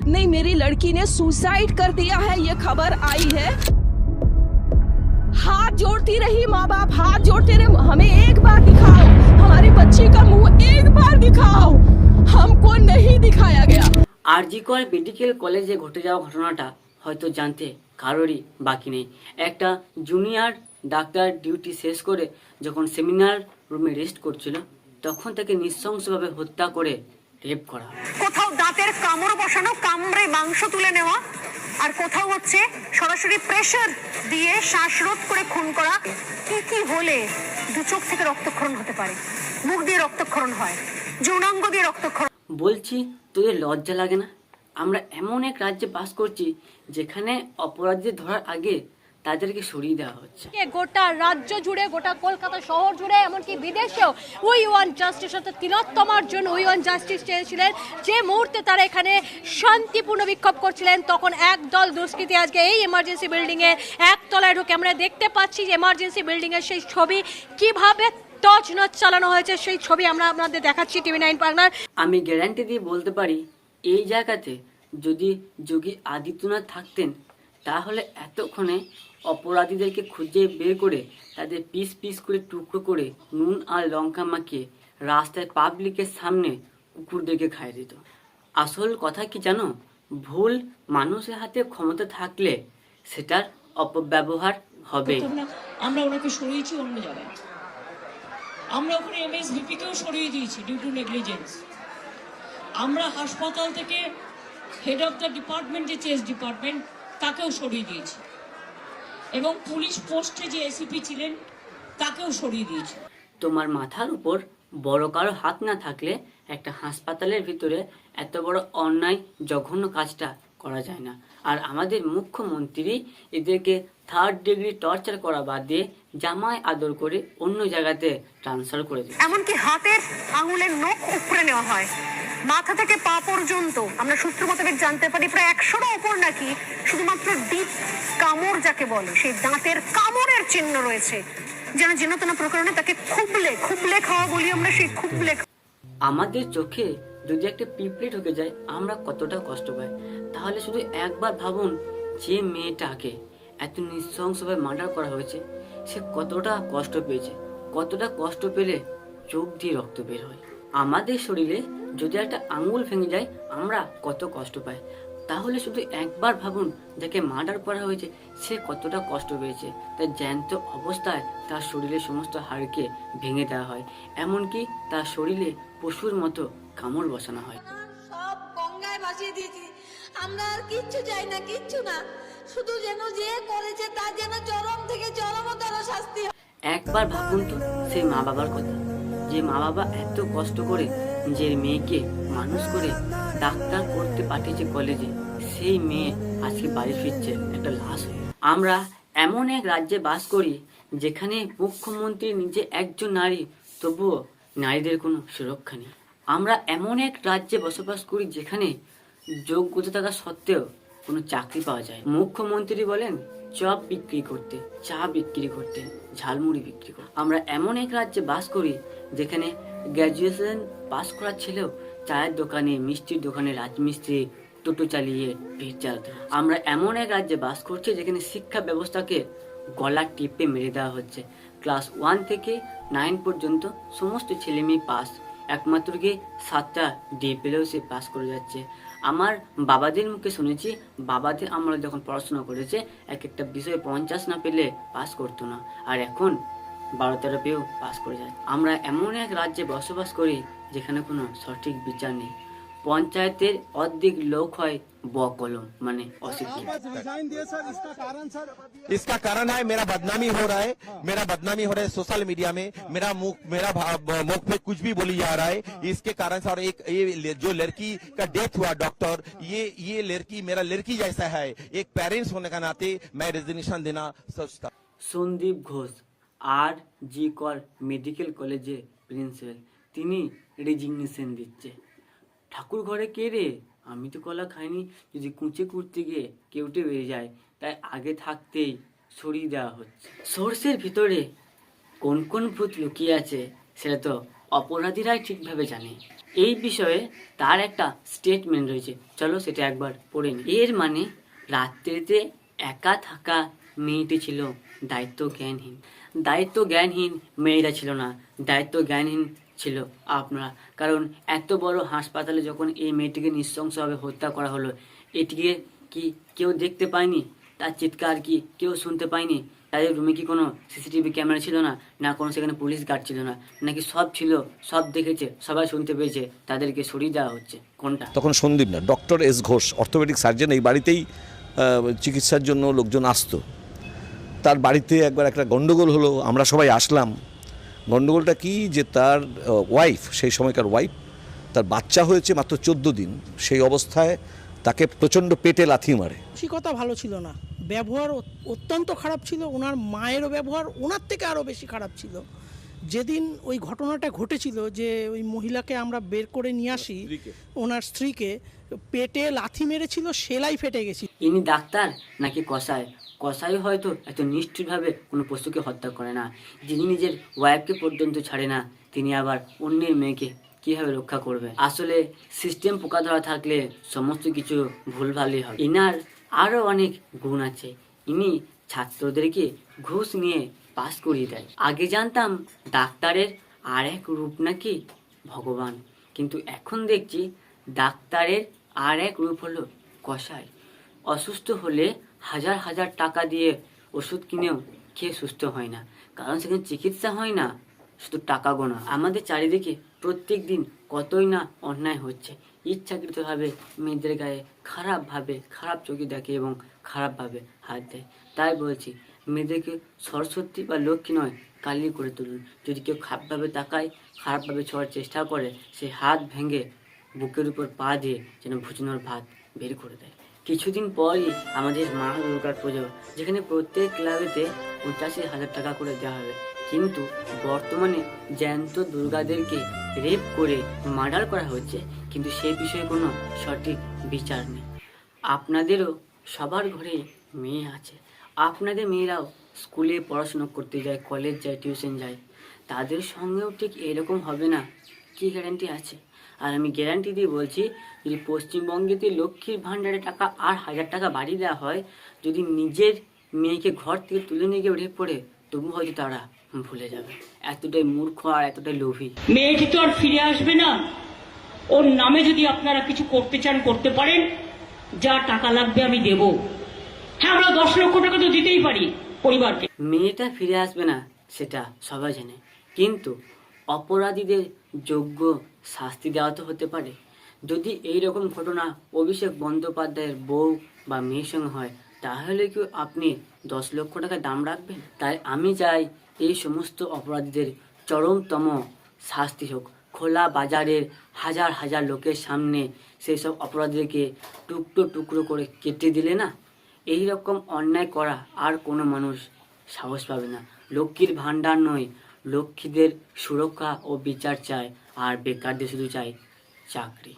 नहीं मेरी लड़की ने सुसाइड कर दिया है ये खबर आई है हाथ जोड़ती रही माँ बाप हाथ जोड़ते रहे हमें एक बार दिखाओ हमारी बच्ची का मुंह एक बार दिखाओ हमको नहीं दिखाया गया আরজিকর মেডিকেল কলেজে ঘটে যাওয়া ঘটনাটা হয়তো জানতে কারোরই বাকি নেই একটা জুনিয়র ডাক্তার ডিউটি শেষ করে যখন সেমিনার রুমে রেস্ট করছিল তখন তাকে নৃশংসভাবে হত্যা করে রেপ করা কোথাও দাঁতের কামড় বসানো কামড়ে মাংস তুলে নেওয়া আর কোথাও হচ্ছে সরাসরি প্রেশার দিয়ে শ্বাসরোধ করে খুন করা কি কি হলে দু চোখ থেকে রক্তক্ষরণ হতে পারে? মুখ দিয়ে রক্তক্ষরণ হয় যৌনাঙ্গ দিয়ে রক্তক্ষরণ বলছি তোদের লজ্জা লাগে না? আমরা এমন এক রাজ্যে বাস করছি যেখানে অপরাধীদের ধরার আগে তাদেরকে সরিয়ে দেওয়া হচ্ছে। গোটা রাজ্য জুড়ে গোটা কলকাতা শহর জুড়ে এমনকি বিদেশেও উই ওয়ান জাস্টিস অর্থাৎ তিলোত্তমার জন্য উই ওয়ান জাস্টিস চেয়েছিলেন। যে মুহূর্তে তারা এখানে শান্তিপূর্ণ বিক্ষোভ করছিলেন তখন একদল দুষ্কৃতী আজকে এই এমার্জেন্সি বিল্ডিংয়ে একতলায় ঢুকে আমরা দেখতে পাচ্ছি যে এমার্জেন্সি বিল্ডিংয়ের সেই ছবি কীভাবে নচ চালানো হয়েছে সেই ছবি আমরা আপনাদের দেখাচ্ছি টিভি নাইন বাংলার আমি গ্যারান্টি দিয়ে বলতে পারি এই জায়গাতে যদি যোগী আদিত্যনাথ থাকতেন তাহলে এতক্ষণে অপরাধীদেরকে খুঁজে বের করে তাদের পিস পিস করে টুকরো করে নুন আর লঙ্কা মাখিয়ে রাস্তায় পাবলিকের সামনে কুকুরদেরকে খাইয়ে দিত। আসল কথা কি জানো? ভুল মানুষের হাতে ক্ষমতা থাকলে সেটার অপব্যবহার হবে। আমরা ওনাকে সরিয়েছি অন্য জায়গায়। আমরা ওখানে এমএসভিপিকেও সরিয়ে দিয়েছি ডিউ টু নেগলিজেন্স আমরা হাসপাতাল থেকে হেড অফ দ্য ডিপার্টমেন্ট যে চেস ডিপার্টমেন্ট তাকেও সরিয়ে দিয়েছি। এবং পুলিশ পোস্টে যে এসিপি ছিলেন, তাকেও সরিয়ে দিয়েছে। তোমার মাথার উপর বড় কারও হাত না থাকলে একটা হাসপাতালের ভিতরে এত বড় অন্যায়, জঘন্য কাজটা করা যায় না। আর আমাদের মুখ্যমন্ত্রী এদেরকে থার্ড ডিগ্রি টর্চার করা বাদ দিয়ে জামায় আদর করে অন্য জায়গাতে ট্রান্সফার করে দিল। এমনকি হাতের আঙুলের নখ উপড়ে নেওয়া হয়। মাথা থেকে পা পর্যন্ত আমরা সূত্র মোতাবেক জানতে পারি প্রায় একশোরও ওপর নাকি শুধুমাত্র ডিপ কামড় যাকে বলে সেই দাঁতের কামড়ের চিহ্ন রয়েছে। যেন যেনতনা প্রকরণে তাকে খুবলে খুবলে খাওয়া বলি আমরা সেই খুবলে আমাদের চোখে যদি একটা পিঁপড়ে ঢুকে যায় আমরা কতটা কষ্ট পাই। তাহলে শুধু একবার ভাবুন যে মেয়েটাকে এত নৃশংসভাবে মার্ডার করা হয়েছে, সে কতটা কষ্ট পেয়েছে, কতটা কষ্ট পেলে চোখ দিয়ে রক্ত বের হয়। আমাদের শরীরে যদি একটা আঙুল ভেঙে যায়, আমরা কত কষ্ট পাই। তাহলে শুধু একবার ভাবুন যাকে মার্ডার করা হয়েছে, সে কতটা কষ্ট পেয়েছে। তার জ্যান্ত অবস্থায় তার শরীরের সমস্ত হাড়কে ভেঙে দেওয়া হয়, এমনকি তার শরীরে পশুর মতো কামড় বসানো হয়। সব গঙ্গায় ভাসিয়ে দিয়েছি। আমরা আর কিচ্ছু চাই না, কিচ্ছু না। শুধু যেন যে করেছে যেন চরম থেকে চরমতর শাস্তি একবার ভাবুন তো, সেই মা বাবার কথা। যে মা বাবা এত কষ্ট করে নিজের মেয়েকে মানুষ করে ডাক্তার করতে পাঠিয়েছে কলেজে সেই মেয়ে আজকে বাড়ি ফিরছে, একটা লাশ হয়ে আমরা এমন এক রাজ্যে বাস করি যেখানে মুখ্যমন্ত্রী নিজে একজন নারী, তবুও নারীদের কোনো সুরক্ষা নেই। আমরা এমন এক রাজ্যে বসবাস করি যেখানে যোগ্যতা থাকা সত্ত্বেও কোনো চাকরি পাওয়া যায় মুখ্যমন্ত্রী বলেন, চপ বিক্রি করতে, চা বিক্রি করতে, ঝালমুড়ি বিক্রি করতে। আমরা এমন এক রাজ্যে বাস করি, যেখানে গ্র্যাজুয়েশন পাস করা ছেলেও চায়ের দোকানে, মিষ্টির দোকানে রাজমিস্ত্রি, টোটো চালিয়ে পেট চালাতে আমরা এমন এক রাজ্যে বাস করছি, যেখানে শিক্ষা ব্যবস্থাকে গলা টিপে মেরে দেওয়া হচ্ছে। ক্লাস ওয়ান থেকে নাইন পর্যন্ত সমস্ত ছেলে মেয়ে পাস একমাত্র গিয়ে সাতটা ডি পেলেও সে পাস করে যাচ্ছে। আমার বাবাদের মুখে শুনেছি, বাবাদের আমরা যখন পড়াশোনা করেছে, এক একটা বিষয়ে পঞ্চাশ না পেলে পাস করতো না। আর এখন বারো তেরো পেয়েও পাস করে যায়। আমরা এমন এক রাজ্যে বসবাস করি যেখানে কোনো সঠিক বিচার নেই। পঞ্চায়েতের অর্ধেক লোক হয় ব কলম মানে অশিক্ষিত इसका कारण है मेरा बदनामी हो रहा है मेरा बदनामी हो रहा है सोशल मीडिया में मेरा मुख मेरा भा- मुख पे कुछ भी बोली जा रहा है इसके कारण से और एक ये ले- जो लड़की का डेथ हुआ डॉक्टर ये ये लड़की मेरा लड़की जैसा है एक पेरेंट्स होने का नाते मैं रेजिग्नेशन देना सोचता সন্দীপ ঘোষ আর জি কর মেডিকেল কলেজে প্রিন্সিপাল তিনি রেজিগনেশন দিচ্ছে ঠাকুর ঘরে কে রে? আমি তো কলা খাইনি। যদি কুঁচে কুড়তে গিয়ে কেউটে বেরিয়ে যায়, তাই আগে থাকতেই সরিয়ে দেওয়া হচ্ছে। সোর্সের ভিতরে কোন কোন ভূত লুকিয়ে আছে, সেটা তো অপরাধীরাই ঠিকভাবে জানে। এই বিষয়ে তার একটা স্টেটমেন্ট রয়েছে। চলো সেটা একবার পড়ে নি এর মানে রাত্রিতে একা থাকা মেয়েটি ছিল দায়িত্ব জ্ঞানহীন দায়িত্ব জ্ঞানহীন মেয়েরা ছিল না। দায়িত্ব জ্ঞানহীন ছিল আপনারা। কারণ এত বড় হাসপাতালে যখন এই মেয়েটিকে নৃশংসভাবে হত্যা করা হলো, এটিকে কি কেউ দেখতে পায়নি? তার চিৎকার কি কেউ শুনতে পায়নি? তাদের রুমে কি কোনো সিসিটিভি ক্যামেরা ছিল না? না কোনো সেখানে পুলিশ গার্ড ছিল না? নাকি সব ছিল, সব দেখেছে, সবাই শুনতে পেয়েছে, তাদেরকে সরিয়ে দেওয়া হচ্ছে। কোনটা? তখন সন্দীপ না, doctor S Ghosh, orthopedic surgeon এই বাড়িতেই চিকিৎসার জন্য লোকজন আসতো। তার বাড়িতে একবার একটা গন্ডগোল হলো, আমরা সবাই আসলাম। গন্ডগোলটা কি যে তার ওয়াইফ সেই সময়কার ওয়াইফ তার বাচ্চা হয়েছে মাত্র চোদ্দ দিন সেই অবস্থায় তাকে প্রচণ্ড পেটে লাথি মারে। মানসিকতা ভালো ছিল না। ব্যবহার অত্যন্ত খারাপ ছিল ওনার মায়েরও ব্যবহার ওনার থেকে আরও বেশি খারাপ ছিল। যেদিন ওই ঘটনাটা ঘটেছিল যে ওই মহিলাকে আমরা বের করে নিয়ে আসি ওনার স্ত্রীকে পেটে লাথি মেরেছিল সেলাই ফেটে গেছি ইনি ডাক্তার নাকি কসাই? কসাই হয়তো এত নিষ্ঠুরভাবে কোনো পশুকে হত্যা করে না, যিনি নিজের ওয়াইফকে পর্যন্ত ছাড়ে না, তিনি আবার অন্যের মেয়েকে কীভাবে রক্ষা করবে? আসলে সিস্টেম পোকা ধরা থাকলে সমস্ত কিছু ভুলভালই হবে। ইনার আরও অনেক গুণ আছে। ইনি ছাত্রদেরকে ঘুষ নিয়ে পাস করিয়ে দেয়। আগে জানতাম ডাক্তারের আর এক রূপ নাকি ভগবান, কিন্তু এখন দেখছি ডাক্তারের আর এক রূপ হলো কসাই। অসুস্থ হলে হাজার হাজার টাকা দিয়ে ওষুধ কিনেও খেয়ে সুস্থ হয় না। কারণ সেখানে চিকিৎসা হয় না, শুধু টাকা গোনা। আমাদের চারিদিকে প্রত্যেক দিন কতই না অন্যায় হচ্ছে। ইচ্ছাকৃতভাবে মেয়েদের গায়ে খারাপভাবে, খারাপ চোখে দেখে এবং খারাপভাবে হাত দেয়। তাই বলছি, মেয়েদেরকে সরস্বতী বা লক্ষ্মী নয়, কালি করে তুলুন। যদি কেউ খারাপভাবে তাকায়, খারাপভাবে ছোঁয়ার চেষ্টা করে, সে হাত ভেঙে বুকের উপর পা দিয়ে যেন ভুজনোর ভাত বের করে দেয়। কিছুদিন পরই আমাদের মা দুর্গার পুজো, যেখানে প্রত্যেক ক্লাবেতে পঁচাশি হাজার টাকা করে দেওয়া হবে। কিন্তু বর্তমানে জ্যান্ত দুর্গাদেরকে রেপ করে মার্ডার করা হচ্ছে, কিন্তু সেই বিষয়ে কোনো সঠিক বিচার নেই। আপনাদেরও সবার ঘরে মেয়ে আছে। আপনাদের মেয়েরাও স্কুলে পড়াশুনো করতে যায়, কলেজ যায়, টিউশন যায়, তাদের সঙ্গেও ঠিক এরকম হবে না? কি গ্যারান্টি আছে? আর আমি গ্যারান্টি দিয়ে বলছি যদি পশ্চিমবঙ্গেতে লক্ষ্মীর ভাণ্ডারে টাকা আর হাজার টাকা বাড়িয়ে দেওয়া হয় যদি নিজের মেয়েকে ঘর থেকে তুলে নিয়ে গিয়ে উঠে পড়ে তবু হয়তো তারা ভুলে যাবে। এতটাই মূর্খ আর এতটাই লোভী। মেয়েটি তো আর ফিরে আসবে না। ওর নামে যদি আপনারা কিছু করতে চান করতে পারেন। যা টাকা লাগবে আমি দেব। হ্যাঁ আমরা দশ লক্ষ টাকা তো দিতেই পারি পরিবারকে। মেয়েটা ফিরে আসবে না সেটা সবাই জানে। কিন্তু অপরাধীদের যোগ্য শাস্তি দেওয়া তো হতে পারে। যদি এই রকম ঘটনা অভিষেক বন্দ্যোপাধ্যায়ের বউ বা মেয়ের সঙ্গে হয়, তাহলে কি আপনি দশ লক্ষ টাকা দাম রাখবেন? তাই আমি চাই এই সমস্ত অপরাধীদের চরমতম শাস্তি হোক। খোলা বাজারের হাজার হাজার লোকের সামনে সেই সব অপরাধীদেরকে টুকরো টুকরো করে কেটে দিলে না? এই রকম অন্যায় করা আর কোনো মানুষ সাহস পাবে না। লক্ষ্মীর ভাণ্ডার নয় লক্ষ্মীদের সুরক্ষা ও বিচার চায় আর বেকারদের শুধু চায় চাকরি।